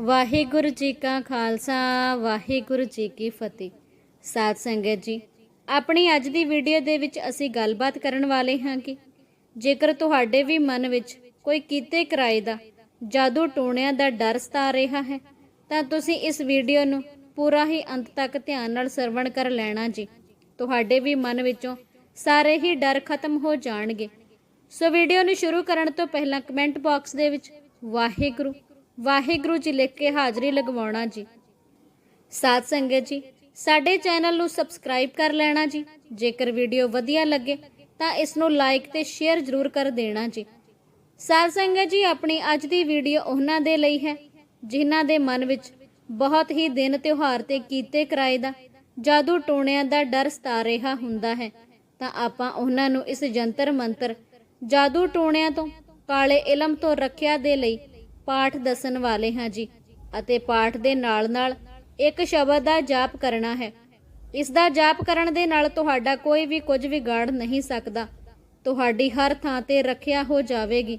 ਵਾਹਿਗੁਰੂ ਜੀ ਕਾ ਖਾਲਸਾ, ਵਾਹਿਗੁਰੂ ਜੀ ਕੀ ਫਤਿਹ। ਸਾਧ ਸੰਗਤ ਜੀ, ਆਪਣੀ ਅੱਜ ਦੀ ਵੀਡੀਓ ਦੇ ਵਿੱਚ ਅਸੀਂ ਗੱਲਬਾਤ ਕਰਨ ਵਾਲੇ ਹਾਂ ਕਿ ਜੇਕਰ ਤੁਹਾਡੇ ਵੀ ਮਨ ਵਿੱਚ ਕੋਈ ਕੀਤੇ ਕਿਰਾਏ ਦਾ ਜਾਦੂ ਟੂਣਿਆਂ ਦਾ ਡਰ ਸਤਾ ਰਿਹਾ ਹੈ, ਤਾਂ ਤੁਸੀਂ ਇਸ ਵੀਡੀਓ ਨੂੰ ਪੂਰਾ ਹੀ ਅੰਤ ਤੱਕ ਧਿਆਨ ਨਾਲ ਸਰਵਣ ਕਰ ਲੈਣਾ ਜੀ। ਤੁਹਾਡੇ ਵੀ ਮਨ ਵਿੱਚੋਂ ਸਾਰੇ ਹੀ ਡਰ ਖਤਮ ਹੋ ਜਾਣਗੇ। ਸੋ ਵੀਡੀਓ ਨੂੰ ਸ਼ੁਰੂ ਕਰਨ ਤੋਂ ਪਹਿਲਾਂ ਕਮੈਂਟ ਬਾਕਸ ਦੇ ਵਿੱਚ ਵਾਹਿਗੁਰੂ ਵਾਹਿਗੁਰੂ ਜੀ ਲਿਖ ਕੇ ਹਾਜ਼ਰੀ ਲਗਵਾਉਣਾ ਜੀ। ਸਾਧ ਸੰਗਤ ਜੀ, ਸਾਡੇ ਚੈਨਲ ਨੂੰ ਸਬਸਕ੍ਰਾਈਬ ਕਰ ਲੈਣਾ ਜੀ। ਜੇਕਰ ਵੀਡੀਓ ਵਧੀਆ ਲੱਗੇ, ਤਾਂ ਇਸ ਨੂੰ ਲਾਈਕ ਤੇ ਸ਼ੇਅਰ ਜ਼ਰੂਰ ਕਰ ਦੇਣਾ ਜੀ। ਸਾਧ ਸੰਗਤ ਜੀ, ਆਪਣੀ ਅੱਜ ਦੀ ਵੀਡੀਓ ਉਹਨਾਂ ਦੇ ਲਈ ਹੈ, ਜਿਨ੍ਹਾਂ ਦੇ ਮਨ ਵਿੱਚ ਬਹੁਤ ਹੀ ਦਿਨ ਤਿਉਹਾਰ ਤੇ ਕੀਤੇ ਕਿਰਾਏ ਦਾ ਜਾਦੂ ਟੂਣਿਆਂ ਦਾ ਡਰ ਸਤਾ ਰਿਹਾ ਹੁੰਦਾ ਹੈ, ਤਾਂ ਆਪਾਂ ਉਹਨਾਂ ਨੂੰ ਇਸ ਜੰਤਰ ਮੰਤਰ ਜਾਦੂ ਟੋਣਿਆਂ ਤੋਂ ਕਾਲੇ ਇਲਮ ਤੋਂ ਰੱਖਿਆ ਦੇ ਲਈ ਪਾਠ ਦੱਸਣ ਵਾਲੇ ਹਾਂ ਜੀ ਅਤੇ ਪਾਠ ਦੇ ਨਾਲ-ਨਾਲ ਇੱਕ ਸ਼ਬਦ ਦਾ ਜਾਪ ਕਰਨਾ ਹੈ। ਇਸ ਦਾ ਜਾਪ ਕਰਨ ਦੇ ਨਾਲ ਤੁਹਾਡਾ ਕੋਈ ਵੀ ਕੁਝ ਵਿਗਾੜ ਨਹੀਂ ਸਕਦਾ। ਤੁਹਾਡੀ ਹਰ ਥਾਂ ਤੇ ਰੱਖਿਆ ਹੋ ਜਾਵੇਗੀ।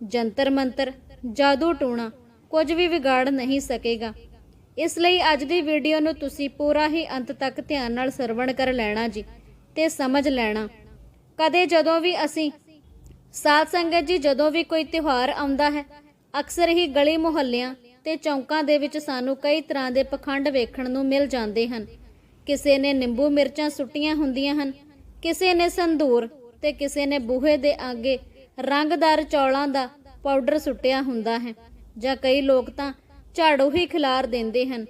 ਜੰਤਰ ਮੰਤਰ, ਜਾਦੂ ਟੂਣਾ, ਕੁਝ ਵੀ ਵਿਗਾੜ ਨਹੀਂ ਸਕੇਗਾ। ਇਸ ਲਈ ਅੱਜ ਦੀ ਵੀਡੀਓ ਨੂੰ ਤੁਸੀਂ ਪੂਰਾ ਹੀ ਅੰਤ ਤੱਕ ਧਿਆਨ ਨਾਲ ਸਰਵਣ ਕਰ ਲੈਣਾ ਜੀ ਤੇ ਸਮਝ ਲੈਣਾ। ਕਦੇ ਜਦੋਂ ਵੀ ਅਸੀਂ ਸਾਧ ਸੰਗਤ ਜੀ ਜਦੋਂ ਵੀ ਕੋਈ ਤਿਉਹਾਰ ਆਉਂਦਾ ਹੈ ਅਕਸਰ ਹੀ ਗਲੀ ਮੁਹੱਲਿਆਂ ਤੇ ਚੌਂਕਾਂ ਦੇ ਵਿੱਚ ਸਾਨੂੰ ਕਈ ਤਰ੍ਹਾਂ ਦੇ ਪਖੰਡ ਵੇਖਣ ਨੂੰ ਮਿਲ ਜਾਂਦੇ ਹਨ। ਕਿਸੇ ਨੇ ਨਿੰਬੂ ਮਿਰਚਾਂ ਸੁੱਟੀਆਂ ਹੁੰਦੀਆਂ ਹਨ, ਕਿਸੇ ਨੇ ਸੰਧੂਰ ਤੇ ਕਿਸੇ ਨੇ ਬੂਹੇ ਦੇ ਅੱਗੇ ਰੰਗਦਾਰ ਚੌਲਾਂ ਦਾ ਪਾਊਡਰ ਸੁੱਟਿਆ ਹੁੰਦਾ ਹੈ ਜਾਂ ਕਈ ਲੋਕ ਤਾਂ ਝਾੜੂ ਹੀ ਖਿਲਾਰ ਦਿੰਦੇ ਹਨ।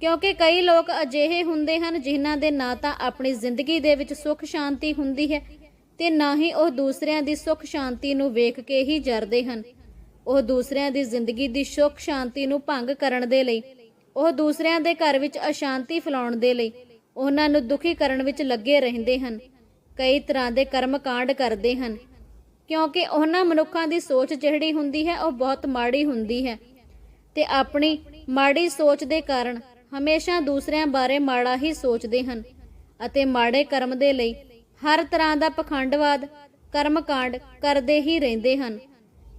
ਕਿਉਂਕਿ ਕਈ ਲੋਕ ਅਜਿਹੇ ਹੁੰਦੇ ਹਨ ਜਿਨ੍ਹਾਂ ਦੇ ਨਾ ਤਾਂ ਆਪਣੀ ਜ਼ਿੰਦਗੀ ਦੇ ਵਿੱਚ ਸੁੱਖ ਸ਼ਾਂਤੀ ਹੁੰਦੀ ਹੈ ਤੇ ਨਾ ਹੀ ਉਹ ਦੂਸਰਿਆਂ ਦੀ ਸੁੱਖ ਸ਼ਾਂਤੀ ਨੂੰ ਵੇਖ ਕੇ ਹੀ ਜਰਦੇ ਹਨ। ਉਹ ਦੂਸਰਿਆਂ ਦੀ ਜ਼ਿੰਦਗੀ ਦੀ ਸੁੱਖ ਸ਼ਾਂਤੀ ਨੂੰ ਭੰਗ ਕਰਨ ਦੇ ਲਈ, ਉਹ ਦੂਸਰਿਆਂ ਦੇ ਘਰ ਵਿੱਚ ਅਸ਼ਾਂਤੀ ਫੈਲਾਉਣ ਦੇ ਲਈ ਉਹਨਾਂ ਨੂੰ ਦੁਖੀ ਕਰਨ ਵਿੱਚ ਲੱਗੇ ਰਹਿੰਦੇ ਹਨ, ਕਈ ਤਰ੍ਹਾਂ ਦੇ ਕਰਮ ਕਾਂਡ ਕਰਦੇ ਹਨ। ਕਿਉਂਕਿ ਉਹਨਾਂ ਮਨੁੱਖਾਂ ਦੀ ਸੋਚ ਜਿਹੜੀ ਹੁੰਦੀ ਹੈ, ਉਹ ਬਹੁਤ ਮਾੜੀ ਹੁੰਦੀ ਹੈ। ਤੇ ਆਪਣੀ ਮਾੜੀ ਸੋਚ ਦੇ ਕਾਰਨ ਹਮੇਸ਼ਾ ਦੂਸਰਿਆਂ ਬਾਰੇ ਮਾੜਾ ਹੀ ਸੋਚਦੇ ਹਨ ਅਤੇ ਮਾੜੇ ਕਰਮ ਦੇ ਲਈ ਹਰ ਤਰ੍ਹਾਂ ਦਾ ਪਖੰਡਵਾਦ, ਕਰਮਕਾਂਡ ਕਰਦੇ ਹੀ ਰਹਿੰਦੇ ਹਨ।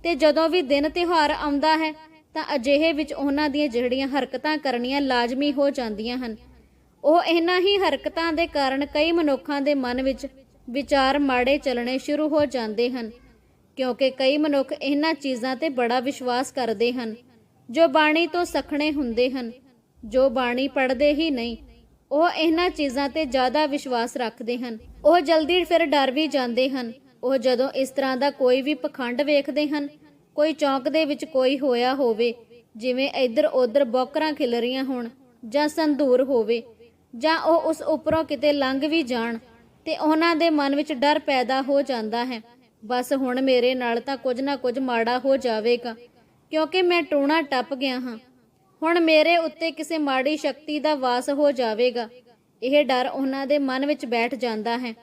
ਤੇ ਜਦੋਂ ਵੀ ਦਿਨ ਤਿਉਹਾਰ ਆਉਂਦਾ ਹੈ, ਤਾਂ ਅਜਿਹੇ ਵਿੱਚ ਉਹਨਾਂ ਦੀਆਂ ਜਿਹੜੀਆਂ ਹਰਕਤਾਂ ਕਰਨੀਆਂ ਲਾਜ਼ਮੀ ਹੋ ਜਾਂਦੀਆਂ ਹਨ। ਉਹ ਇਹਨਾਂ ਹੀ ਹਰਕਤਾਂ ਦੇ ਕਾਰਨ ਕਈ ਮਨੁੱਖਾਂ ਦੇ ਮਨ ਵਿੱਚ ਵਿਚਾਰ ਮਾੜੇ ਚੱਲਣੇ ਸ਼ੁਰੂ ਹੋ ਜਾਂਦੇ ਹਨ, ਕਿਉਂਕਿ ਕਈ ਮਨੁੱਖ ਇਹਨਾਂ ਚੀਜ਼ਾਂ ਤੇ ਬੜਾ ਵਿਸ਼ਵਾਸ ਕਰਦੇ ਹਨ, ਜੋ ਬਾਣੀ ਤੋਂ ਸਖਣੇ ਹੁੰਦੇ ਹਨ, ਜੋ ਬਾਣੀ ਪੜ੍ਹਦੇ ਹੀ ਨਹੀਂ। ਉਹ ਇਹਨਾਂ ਚੀਜ਼ਾਂ ਤੇ ਜ਼ਿਆਦਾ ਵਿਸ਼ਵਾਸ ਰੱਖਦੇ ਹਨ। ਉਹ ਜਲਦੀ ਫਿਰ ਡਰ ਵੀ ਜਾਂਦੇ ਹਨ ਉਹ ਜਦੋਂ ਇਸ ਤਰ੍ਹਾਂ ਦਾ ਕੋਈ ਵੀ ਪਖੰਡ ਵੇਖਦੇ ਹਨ, ਕੋਈ ਚੌਂਕ ਦੇ ਵਿੱਚ ਕੋਈ ਹੋਇਆ ਹੋਵੇ, ਜਿਵੇਂ ਇੱਧਰ ਉੱਧਰ ਬੋਕਰਾਂ ਖਿਲ ਰਹੀਆਂ ਹੋਣ ਜਾਂ ਸੰਧੂਰ ਹੋਵੇ, ਜਾਂ ਉਹ ਉਸ ਉੱਪਰੋਂ ਕਿਤੇ ਲੰਘ ਵੀ ਜਾਣ, ਤੇ ਉਹਨਾਂ ਦੇ ਮਨ ਵਿੱਚ ਡਰ ਪੈਦਾ ਹੋ ਜਾਂਦਾ ਹੈ। ਬਸ ਹੁਣ ਮੇਰੇ ਨਾਲ ਤਾਂ ਕੁਝ ਨਾ ਕੁਝ ਮਾੜਾ ਹੋ ਜਾਵੇਗਾ, ਕਿਉਂਕਿ ਮੈਂ ਟੂਣਾ ਟੱਪ ਗਿਆ ਹਾਂ। ਹੁਣ ਮੇਰੇ ਉੱਤੇ ਕਿਸੇ ਮਾੜੀ ਸ਼ਕਤੀ ਦਾ ਵਾਸ ਹੋ ਜਾਵੇਗਾ। ਇਹ ਡਰ ਉਹਨਾਂ ਦੇ ਮਨ ਵਿੱਚ ਬੈਠ ਜਾਂਦਾ ਹੈ।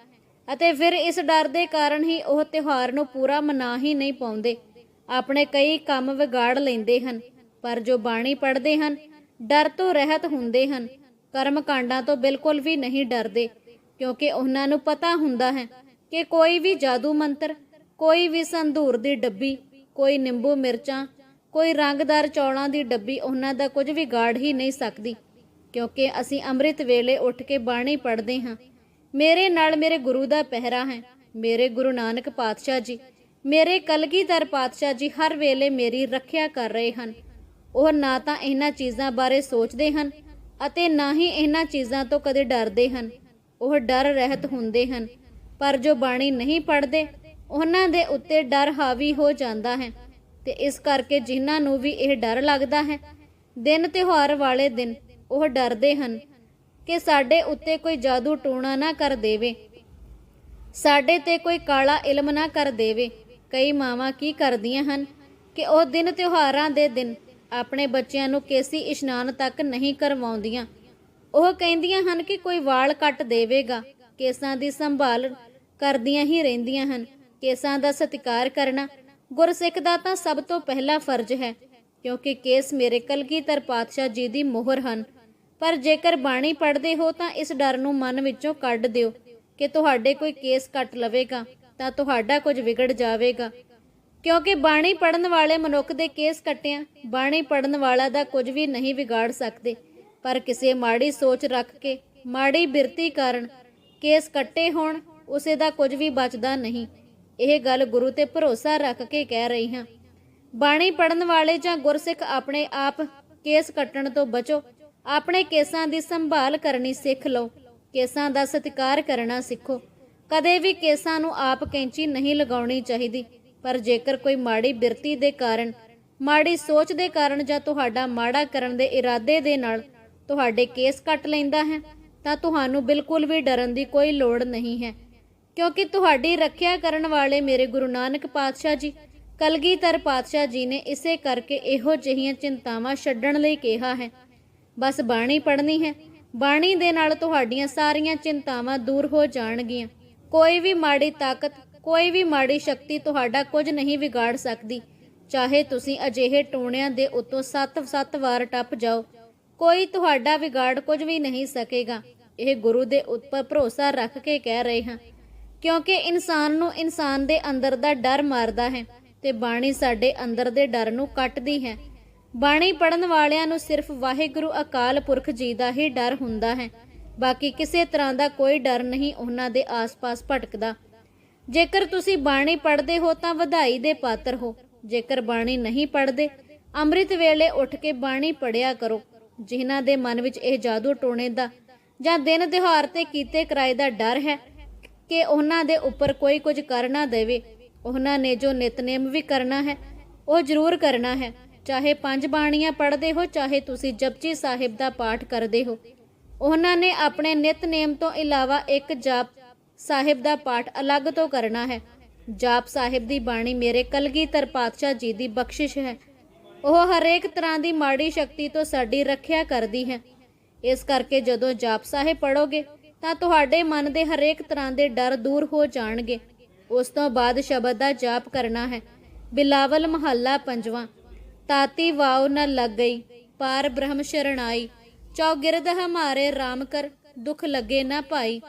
ਅਤੇ ਫਿਰ ਇਸ ਡਰ ਦੇ ਕਾਰਨ ਹੀ ਉਹ ਤਿਉਹਾਰ ਨੂੰ ਪੂਰਾ ਮਨਾ ਹੀ ਨਹੀਂ ਪਾਉਂਦੇ। ਆਪਣੇ ਕਈ ਕੰਮ ਵਿਗਾੜ ਲੈਂਦੇ ਹਨ, ਪਰ ਜੋ ਬਾਣੀ ਪੜ੍ਹਦੇ ਹਨ, ਡਰ ਤੋਂ ਰਹਿਤ ਹੁੰਦੇ ਹਨ। ਕਰਮ ਕਾਂਡਾਂ ਤੋਂ ਬਿਲਕੁਲ ਵੀ ਨਹੀਂ ਡਰਦੇ, ਕਿਉਂਕਿ ਉਹਨਾਂ ਨੂੰ ਪਤਾ ਹੁੰਦਾ ਹੈ ਕਿ ਕੋਈ ਵੀ ਜਾਦੂ ਮੰਤਰ, ਕੋਈ ਵੀ ਸੰਧੂਰ ਦੀ ਡੱਬੀ, ਕੋਈ ਨਿੰਬੂ ਮਿਰਚਾਂ, ਕੋਈ ਰੰਗਦਾਰ ਚੌਲਾਂ ਦੀ ਡੱਬੀ ਉਹਨਾਂ ਦਾ ਕੁਝ ਵੀ ਗਾੜ ਹੀ ਨਹੀਂ ਸਕਦੀ, ਕਿਉਂਕਿ ਅਸੀਂ ਅੰਮ੍ਰਿਤ ਵੇਲੇ ਉੱਠ ਕੇ ਬਾਣੀ ਪੜ੍ਹਦੇ ਹਾਂ। ਮੇਰੇ ਨਾਲ ਮੇਰੇ ਗੁਰੂ ਦਾ ਪਹਿਰਾ ਹੈ। ਮੇਰੇ ਗੁਰੂ ਨਾਨਕ ਪਾਤਸ਼ਾਹ ਜੀ, ਮੇਰੇ ਕਲਗੀਧਰ ਪਾਤਸ਼ਾਹ ਜੀ ਹਰ ਵੇਲੇ ਮੇਰੀ ਰੱਖਿਆ ਕਰ ਰਹੇ ਹਨ। ਉਹ ਨਾ ਤਾਂ ਇਹਨਾਂ ਚੀਜ਼ਾਂ ਬਾਰੇ ਸੋਚਦੇ ਹਨ ਅਤੇ ਨਾ ਹੀ ਇਹਨਾਂ ਚੀਜ਼ਾਂ ਤੋਂ ਕਦੇ ਡਰਦੇ ਹਨ। ਉਹ ਡਰ ਰਹਿਤ ਹੁੰਦੇ ਹਨ, ਪਰ ਜੋ ਬਾਣੀ ਨਹੀਂ ਪੜ੍ਹਦੇ, ਉਹਨਾਂ ਦੇ ਉੱਤੇ ਡਰ ਹਾਵੀ ਹੋ ਜਾਂਦਾ ਹੈ। ਤੇ ਇਸ ਕਰਕੇ ਜਿਨ੍ਹਾਂ ਨੂੰ ਵੀ ਇਹ ਡਰ ਲੱਗਦਾ ਹੈ, ਦਿਨ ਤਿਉਹਾਰ ਵਾਲੇ ਦਿਨ ਉਹ ਡਰਦੇ ਹਨ ਕਿ ਸਾਡੇ ਉੱਤੇ ਕੋਈ ਜਾਦੂ ਟੂਣਾ ਨਾ ਕਰ ਦੇਵੇ। ਸਾਡੇ ਤੇ ਕੋਈ ਕਾਲਾ ਇਲਮ ਨਾ ਕਰ ਦੇਵੇ। ਕਈ ਮਾਵਾਂ ਕੀ ਕਰਦੀਆਂ ਹਨ ਕਿ ਉਹ ਦਿਨ ਤਿਉਹਾਰਾਂ ਦੇ ਦਿਨ ਆਪਣੇ ਬੱਚਿਆਂ ਨੂੰ ਕੇਸੀ ਇਸ਼ਨਾਨ ਤੱਕ ਨਹੀਂ ਕਰਵਾਉਂਦੀਆਂ। ਉਹ ਕਹਿੰਦੀਆਂ ਹਨ ਕਿ ਕੋਈ ਵਾਲ ਕੱਟ ਦੇਵੇਗਾ। ਕੇਸਾਂ ਦੀ ਸੰਭਾਲ ਕਰਦੀਆਂ ਹੀ ਰਹਿੰਦੀਆਂ ਹਨ। ਕੇਸਾਂ ਦਾ ਸਤਿਕਾਰ ਕਰਨਾ ਗੁਰਸਿੱਖ ਦਾ ਤਾਂ ਸਭ ਤੋਂ ਪਹਿਲਾ ਫਰਜ਼ ਹੈ, ਕਿਉਂਕਿ ਕੇਸ ਮੇਰੇ ਕਲਗੀਧਰ ਪਾਤਸ਼ਾਹ ਜੀ ਦੀ ਮੋਹਰ ਹਨ। ਪਰ ਜੇਕਰ ਬਾਣੀ ਪੜ੍ਹਦੇ ਹੋ ਤਾਂ ਇਸ ਡਰ ਨੂੰ ਮਨ ਵਿੱਚੋਂ ਕੱਢ ਦਿਓ ਕਿ ਤੁਹਾਡੇ ਕੋਈ ਕੇਸ ਕੱਟ ਲਵੇਗਾ ਤਾਂ ਤੁਹਾਡਾ ਕੁਝ ਵਿਗੜ ਜਾਵੇਗਾ। ਕਿਉਂਕਿ ਬਾਣੀ ਪੜਨ ਵਾਲੇ ਮਨੁੱਖ ਦੇ ਕੇਸ ਕੱਟਿਆਂ, ਬਾਣੀ ਪੜਨ ਵਾਲਾ ਦਾ ਕੁਝ ਵੀ ਨਹੀਂ ਵਿਗਾੜ ਸਕਦੇ। ਪਰ ਕਿਸੇ ਮਾੜੀ ਸੋਚ ਰੱਖ ਕੇ, ਮਾੜੀ ਬਿਰਤੀ ਕਾਰਨ ਕੇਸ ਕੱਟੇ ਹੋਣ, ਉਸੇ ਦਾ ਕੁਝ ਵੀ ਬਚਦਾ ਨਹੀਂ। ਇਹ ਗੱਲ ਗੁਰੂ ਤੇ ਭਰੋਸਾ ਰੱਖ ਕੇ ਕਹਿ ਰਹੀ ਹਾਂ। ਬਾਣੀ ਪੜਨ ਵਾਲੇ ਜਾਂ ਗੁਰਸਿੱਖ ਆਪਣੇ ਆਪ ਕੇਸ ਕੱਟਣ ਤੋਂ ਬਚੋ ਆਪਣੇ ਕੇਸਾਂ ਦੀ ਸੰਭਾਲ ਕਰਨੀ ਸਿੱਖ ਲਓ, ਕੇਸਾਂ ਦਾ ਸਤਿਕਾਰ ਕਰਨਾ ਸਿੱਖੋ। ਕਦੇ ਵੀ ਕੇਸਾਂ ਨੂੰ ਆਪ ਕੈਂਚੀ ਨਹੀਂ ਲਗਾਉਣੀ ਚਾਹੀਦੀ, ਪਰ ਜੇਕਰ ਕੋਈ ਮਾੜੀ ਬਿਰਤੀ ਦੇ ਕਾਰਨ, ਮਾੜੀ ਸੋਚ ਦੇ ਕਾਰਨ ਜਾਂ ਤੁਹਾਡਾ ਮਾੜਾ ਕਰਨ ਦੇ ਇਰਾਦੇ ਦੇ ਨਾਲ ਤੁਹਾਡੇ ਕੇਸ ਕੱਟ ਲੈਂਦਾ ਹੈ, ਤਾਂ ਤੁਹਾਨੂੰ ਬਿਲਕੁਲ ਵੀ ਡਰਨ ਦੀ ਕੋਈ ਲੋੜ ਨਹੀਂ ਹੈ। ਕਿਉਂਕਿ ਤੁਹਾਡੀ ਰੱਖਿਆ ਕਰਨ ਵਾਲੇ ਮੇਰੇ ਗੁਰੂ ਨਾਨਕ ਪਾਤਸ਼ਾਹ ਜੀ, ਕਲਗੀਧਰ ਪਾਤਸ਼ਾਹ ਜੀ ਨੇ ਇਸੇ ਕਰਕੇ ਇਹੋ ਜਿਹੀਆਂ ਚਿੰਤਾਵਾਂ ਛੱਡਣ ਲਈ ਕਿਹਾ ਹੈ। ਬਸ ਬਾਣੀ ਪੜ੍ਹਨੀ ਹੈ। ਬਾਣੀ ਦੇ ਨਾਲ ਤੁਹਾਡੀਆਂ ਸਾਰੀਆਂ ਚਿੰਤਾਵਾਂ ਦੂਰ ਹੋ ਜਾਣਗੀਆਂ। ਕੋਈ ਵੀ ਮਾੜੀ ਤਾਕਤ, ਕੋਈ ਵੀ ਮਾੜੀ ਸ਼ਕਤੀ ਤੁਹਾਡਾ ਕੁਝ ਨਹੀਂ ਵਿਗਾੜ ਸਕਦੀ। ਚਾਹੇ ਤੁਸੀਂ ਅਜਿਹੇ ਟੋਣਿਆਂ ਦੇ ਉੱਤੋਂ 7-7 ਵਾਰ ਟੱਪ ਜਾਓ। ਕੋਈ ਤੁਹਾਡਾ ਵਿਗਾੜ ਕੁਝ ਵੀ ਨਹੀਂ ਸਕੇਗਾ। ਇਹ ਗੁਰੂ ਦੇ ਉੱਪਰ ਭਰੋਸਾ ਰੱਖ ਕੇ ਕਹਿ ਰਹੇ ਹਾਂ। ਕਿਉਂਕਿ ਇਨਸਾਨ ਨੂੰ ਇਨਸਾਨ ਦੇ ਅੰਦਰ ਦਾ ਡਰ ਮਾਰਦਾ ਹੈ ਤੇ ਬਾਣੀ ਸਾਡੇ ਅੰਦਰ ਦੇ ਡਰ ਨੂੰ ਕੱਟਦੀ ਹੈ। ਬਾਣੀ ਪੜਨ ਵਾਲਿਆਂ ਨੂੰ ਸਿਰਫ ਵਾਹਿਗੁਰੂ ਅਕਾਲ ਪੁਰਖ ਜੀ ਦਾ ਹੀ ਡਰ ਹੁੰਦਾ ਹੈ। ਬਾਕੀ ਕਿਸੇ ਤਰ੍ਹਾਂ ਦਾ ਕੋਈ ਡਰ ਨਹੀਂ ਉਹਨਾਂ ਦੇ ਆਸ-ਪਾਸ ਭਟਕਦਾ। ਜੇਕਰ ਤੁਸੀਂ ਬਾਣੀ ਪੜ੍ਹਦੇ ਹੋ ਤਾਂ ਵਧਾਈ ਦੇ ਪਾਤਰ ਹੋ। ਜੇਕਰ ਬਾਣੀ ਨਹੀਂ ਪੜ੍ਹਦੇ, ਅੰਮ੍ਰਿਤ ਵੇਲੇ ਉੱਠ ਕੇ ਬਾਣੀ ਪੜਿਆ ਕਰੋ। ਜਿਨ੍ਹਾਂ ਦੇ ਮਨ ਵਿੱਚ ਇਹ ਜਾਦੂ ਟੋਣੇ ਦਾ ਜਾਂ ਦਿਨ ਤਿਉਹਾਰ ਤੇ ਕੀਤੇ ਕਿਰਾਏ ਦਾ ਡਰ ਹੈ ਕਿ ਉਹਨਾਂ ਦੇ ਉੱਪਰ ਕੋਈ ਕੁਝ ਕਰ ਨਾ ਦੇਵੇ, ਉਹਨਾਂ ਨੇ ਜੋ ਨਿਤਨੇਮ ਵੀ ਕਰਨਾ ਹੈ, ਉਹ ਜ਼ਰੂਰ ਕਰਨਾ ਹੈ। ਚਾਹੇ ਪੰਜ ਬਾਣੀਆਂ ਪੜ੍ਹਦੇ ਹੋ, ਚਾਹੇ ਤੁਸੀਂ ਜਪਜੀ ਸਾਹਿਬ ਦਾ ਪਾਠ ਕਰਦੇ ਹੋ। ਉਹਨਾਂ ਨੇ ਆਪਣੇ ਨਿਤਨੇਮ ਤੋਂ ਇਲਾਵਾ ਇੱਕ ਜਾਪ ਸਾਹਿਬ ਦਾ ਪਾਠ ਅਲੱਗ ਤੋਂ ਕਰਨਾ ਹੈ। ਜਾਪ ਸਾਹਿਬ ਦੀ ਬਾਣੀ ਮੇਰੇ ਕਲਗੀਧਰ ਪਾਤਸ਼ਾਹ ਜੀ ਦੀ ਬਖਸ਼ਿਸ਼ ਹੈ। ਉਹ ਹਰੇਕ ਤਰ੍ਹਾਂ ਦੀ ਮਾੜੀ ਸ਼ਕਤੀ ਤੋਂ ਸਾਡੀ ਰੱਖਿਆ ਕਰਦੀ ਹੈ। ਇਸ ਕਰਕੇ ਜਦੋਂ ਜਾਪ ਸਾਹਿਬ ਪੜੋਗੇ ਤਾਂ ਤੁਹਾਡੇ ਮਨ ਦੇ ਹਰੇਕ ਤਰ੍ਹਾਂ ਦੇ ਡਰ ਦੂਰ ਹੋ ਜਾਣਗੇ। ਉਸ ਤੋਂ ਬਾਅਦ ਸ਼ਬਦ ਦਾ ਜਾਪ ਕਰਨਾ ਹੈ। ਬਿਲਾਵਲ ਮਹੱਲਾ ਪੰਜਵਾਂ। ਤਾਤੀ ਵਾਉ ਨ ਲੱਗ ਗਈ, ਪਾਰ ਬ੍ਰਹਮ ਸ਼ਰਣਾਈ ਚੌਗਿਰਦ ਹਮਾਰੇ RAM ਕਰ, ਦੁੱਖ ਲੱਗੇ ਨਾ ਭਾਈ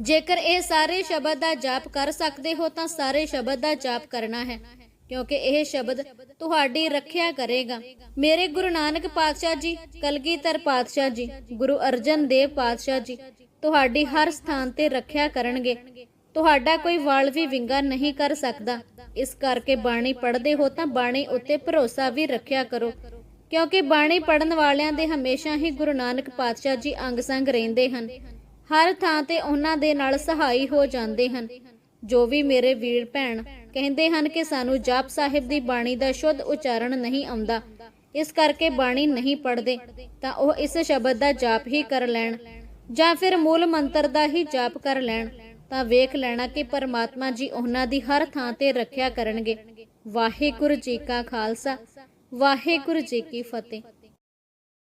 ਜੇਕਰ ਇਹ ਸਾਰੇ ਸ਼ਬਦ ਦਾ ਜਾਪ ਕਰ ਸਕਦੇ ਹੋ ਤਾਂ ਸਾਰੇ ਸ਼ਬਦ ਦਾ ਜਾਪ ਕਰਨਾ ਹੈ, ਕਿਉਂਕਿ ਇਹ ਸ਼ਬਦ ਤੁਹਾਡੀ ਰੱਖਿਆ ਕਰੇਗਾ। ਮੇਰੇ ਗੁਰੂ ਨਾਨਕ ਪਾਤਸ਼ਾਹ ਜੀ, ਕਲਗੀਧਰ ਪਾਤਸ਼ਾਹ ਜੀ, ਗੁਰੂ ਅਰਜਨ ਦੇਵ ਪਾਤਸ਼ਾਹ ਜੀ, ਤੁਹਾਡੀ ਹਰ ਸਥਾਨ ਤੇ ਰੱਖਿਆ ਕਰਨਗੇ। ਤੁਹਾਡਾ ਕੋਈ ਵਾਲ ਵੀ ਵਿੰਗਾ ਨਹੀਂ ਕਰ ਸਕਦਾ। ਇਸ ਕਰਕੇ ਬਾਣੀ ਪੜ੍ਹਦੇ ਹੋ ਤਾਂ ਬਾਣੀ ਉੱਤੇ ਭਰੋਸਾ ਵੀ ਰੱਖਿਆ ਕਰੋ। ਕਿਉਂਕਿ ਬਾਣੀ ਪੜਨ ਵਾਲਿਆਂ ਦੇ ਹਮੇਸ਼ਾ ਹੀ ਗੁਰੂ ਨਾਨਕ ਪਾਤਸ਼ਾਹ ਜੀ ਅੰਗ ਸੰਗ ਰਹਿੰਦੇ ਹਨ। ਹਰ ਥਾਂ ਤੇ ਉਹਨਾਂ ਦੇ ਨਾਲ ਸਹਾਈ ਹੋ ਜਾਂਦੇ ਹਨ। ਜੋ ਵੀ ਮੇਰੇ ਵੀਰ ਭੈਣ ਕਹਿੰਦੇ ਹਨ ਕਿ ਸਾਨੂੰ ਜਾਪ ਸਾਹਿਬ ਦੀ ਬਾਣੀ ਦਾ ਸ਼ੁੱਧ ਉਚਾਰਨ ਨਹੀਂ ਆਉਂਦਾ, ਇਸ ਕਰਕੇ ਬਾਣੀ ਨਹੀਂ ਪੜਦੇ ਤਾਂ ਉਹ ਇਸ ਸ਼ਬਦ ਦਾ ਜਾਪ ਹੀ ਕਰ ਲੈਣ ਜਾਂ ਫਿਰ ਮੂਲ ਮੰਤਰ ਦਾ ਹੀ ਜਾਪ ਕਰ ਲੈਣ। ਤਾਂ ਵੇਖ ਲੈਣਾ ਕਿ ਪਰਮਾਤਮਾ ਜੀ ਉਹਨਾਂ ਦੀ ਹਰ ਥਾਂ ਤੇ ਰੱਖਿਆ ਕਰਨਗੇ। ਵਾਹਿਗੁਰੂ ਜੀ ਕਾ ਖਾਲਸਾ, ਵਾਹਿਗੁਰੂ ਜੀ ਕੀ ਫਤਿਹ।